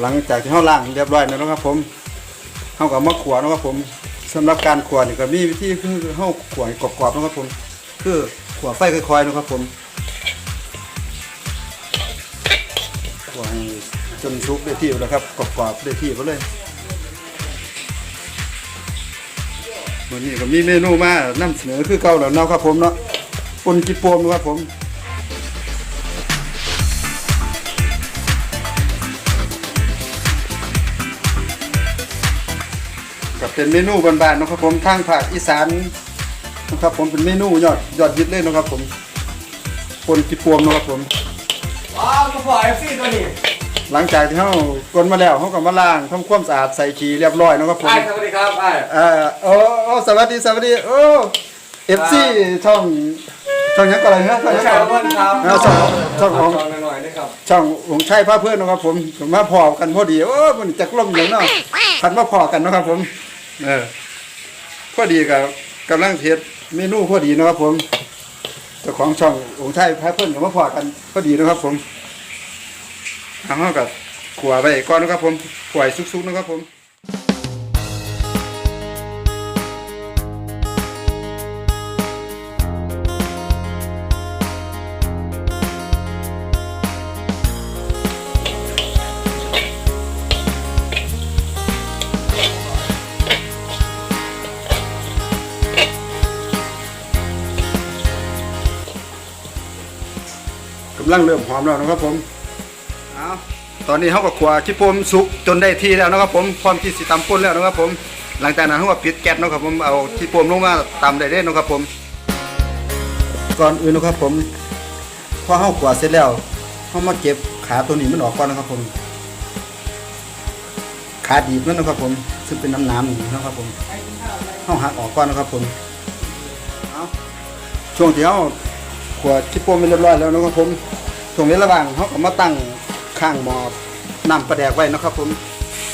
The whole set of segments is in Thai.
หลังจากที่เฮาล้างเรียบร้อยแล้วนะครับผมเฮาก็มาขัวนะครับผมสำหรับการขัวนี่ก็มีวิธีคือเฮาขวให้กรอบๆนะครับผม คือขัวไฟค่อยๆนะครับผมขวให้จนสุกได้ที่แล้วครับกรอบๆได้ที่ไปเลยวันนี้ก็มีเมนูมานำเสนอคือเก่าแล้วเนาะครับผมเนาะปนจิโปมนะครับผม เป็นเมนูบานๆเนาะครับผมทางภาคอีสานนะครับผมเป็นเมนูยอดยอดฮิตเลยเนาะครับผมปนจิโปมเนาะครับผมว้าวกระเพาะเอฟซีตัวนี้หลังจากที่เขากลนมาแล้วเขาก็มาล้างทำความสะอาดใส่ขี้เรียบร้อยเนาะครับผมไอ้สวัสดีครับไอ้เอ่อโอ้โอ้สวัสดีสวัสดีโอ้เอฟซีช่องช่องหยังก็อะไรนะช่องหยังใช่ก็เพื่อนครับอ่าช่องช่องของช่องหน่อยๆนะครับช่องหลวงชัยพระเพื่อนเนาะครับผมมาพอกันพอดีโอ้มันจักล่มอย่างเนาะพันมาพอกันเนาะครับผม เออพอดีกับกำลังเทศเมนูพอดีนะครับผมเจ้าของช่องหลวงชัยพายเพื่อนก็มาพอกันพอดีนะครับผมเอาเข้ากับขัวไปก่อนนะครับผมขวายซุกๆนะครับผมำลังเริ่มหอมแล้วนะครับผมเอาตอนนี้เขาก็ขัวชิปโปมสุกจนได้ที่แล้วนะครับผมพร้อมที่สิตำป่นแล้วนะครับผม หลังจากนั้นเขาก็ปิดแก๊สนะครับผมเอาชิปโปมลงมาตำได้เลยนะครับผม ก่อนอื่นนะครับผมพอเขาขัวเสร็จแล้วเขามาเก็บขาตัวนี้มันออกก่อนนะครับผม ขาดีบนั่นนะครับผมซึ่งเป็นน้ำน้ำนี่นะครับผมเขาหักออกก่อนนะครับผมเอาช่วงที่เขาขวดชิปโป้ไปเรียบร้อยแล้วนะครับผม ช่งนี้ระหว่างเขาก็มาตั้งข้างหมอน้ำปลาแดกไว้นะครับ ผม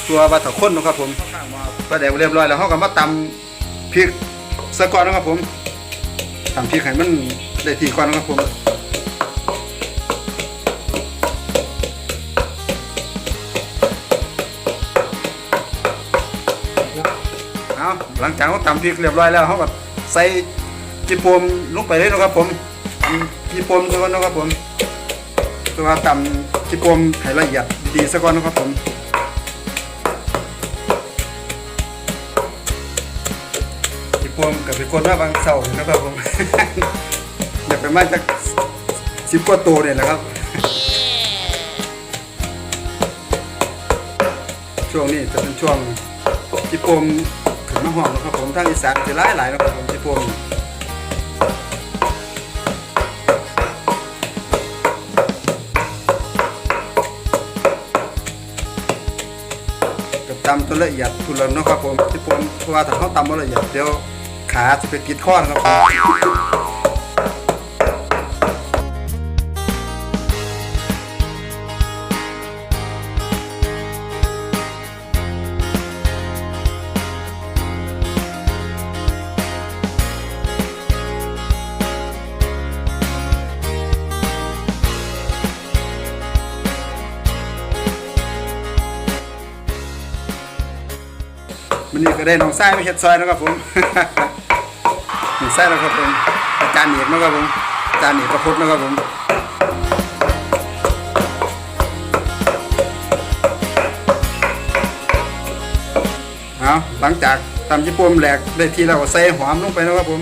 ตัวปลาตะข้นนะครับ ผมข้างหมอปลาแดกเรียบร้อยแล้วเขาก็มาตำพริกสะก่อนนะครับผมตำพริกให้มันได้ที่ก่อนนะครับผมเอาหลังจากเขาตำพริกเรียบร้อยแล้วเขาก็ใส่จิโปมลงไปเลยนะครับผมตำจิโปมซะก่อนนะครับผม ตัวตำจิโปมให้ละเอียดดีๆซะก่อนนะครับผมจิโปมกับไปกดมาบางเสานะครับผม อยากไปมาจากสิบกว่าตัวเนี่ยแหละครับ ช่วงนี้จะเป็นช่วงจิโปมขึ้นมาหอมนะครับผมทางอีสานจะหลายหลายๆนะครับผมจิโปมำตัวละเอียดทุนแล้วนะครับผมที่ผมเพราะว่าถ้าเขาตำตัวละเอียดเดี๋ยวขาจะไปกิดข้อนะครับ มันนี่ก็ได้น้องไส้ไม่เห็ดซอยนะครับผมน้องไส้นะครับผมอาจารย์เอกนะครับผมอาจารย์เอกประพุทธนะครับผมเอาหลังจากตำญี่ปุ่นแหลกได้ทีแล้วก็ใส่หอมลงไปนะครับผม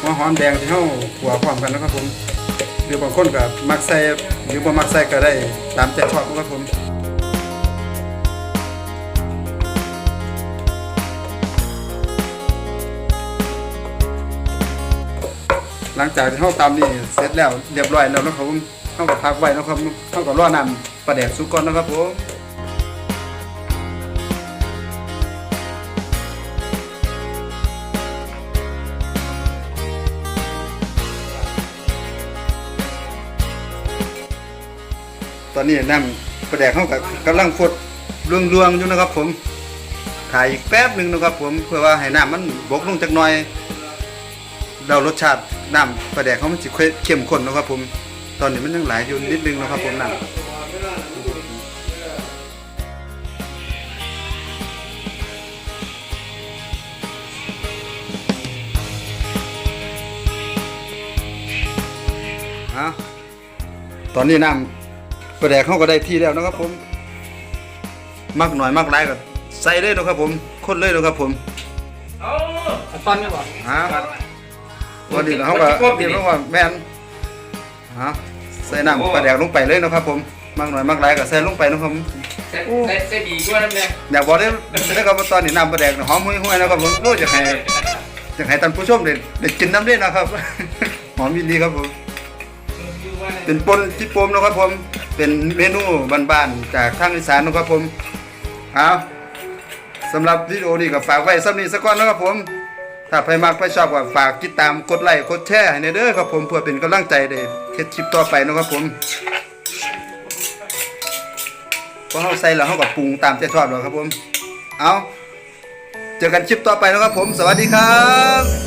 หัวหอมแดงที่เฮาขัวพร้อมกันนะครับผมหรือบางคนก็มักใส่หรือบ่มักใส่ก็ได้ตามใจชอบนะครับผม หลังจากที่เฮาตำนี่เสร็จแล้วเรียบร้อยแล้วนะครับผมเฮาก็พักไว้นะครับเฮาก็รอน้ำปลาแดกสุกก่อนนะครับผมตอนนี้น้ำปลาแดกเฮาก็กำลังฟดเรื่องๆอยู่นะครับ ผมถ่ายอีกแป๊บหนึ่งนะครับ ผมเพื่อว่าให้น้ำมันบกลงจักหน่อยเรารสชาติ น้ำปลาแดกเขามันจะเข้มข้นนะครับผม ตอนนี้มันยังหลอยู่นิดนึงนะครับผมน้ำตอนนี้น้ำปลาแดกเขาก็ได้ที่แล้วนะครับผมมากหน่อยมากไรก็ใส่เลยนะครับผมคนเลยนะครับผมตอนนี้บ่ฮะ วันนี้เขาก็เตรียมลงว่าแม่นฮะใส่น้ำประแดกลงไปเลยนะครับผมมักหน่อยมักหลายก็ใส่ลงไปนะครับผมเส้นเส้นเส้นดีด้วยนะแม่อยากบอกได้ได้ครับว่าตอนนี้น้ำประแดกหอมห่วยๆนะครับผมโอ้อยากให้อยากให้ท่านผู้ชมได้ได้กินน้ำด้วยนะครับหอมยินดีครับผมเป็นปนที่ปมนะครับผมเป็นเมนูบ้านๆจากทางอีสานนะครับผมเอาสำหรับวิดีโอนี้ก็ฝากไว้สำนี้สักก่อนนะครับผม ถ้าใครมักใครชอบก็ฝากติดตามกดไลค์กดแชร์ให้ในเด้อครับผมเพื่อเป็นกำลังใจเด้เฮ็ดคลิปต่อไปนะครับผมพอเฮาใส่แล้วเฮาก็ปรุงตามใจชอบแล้วครับผม เอาเจอกันคลิปต่อไปนะครับผม สวัสดีครับ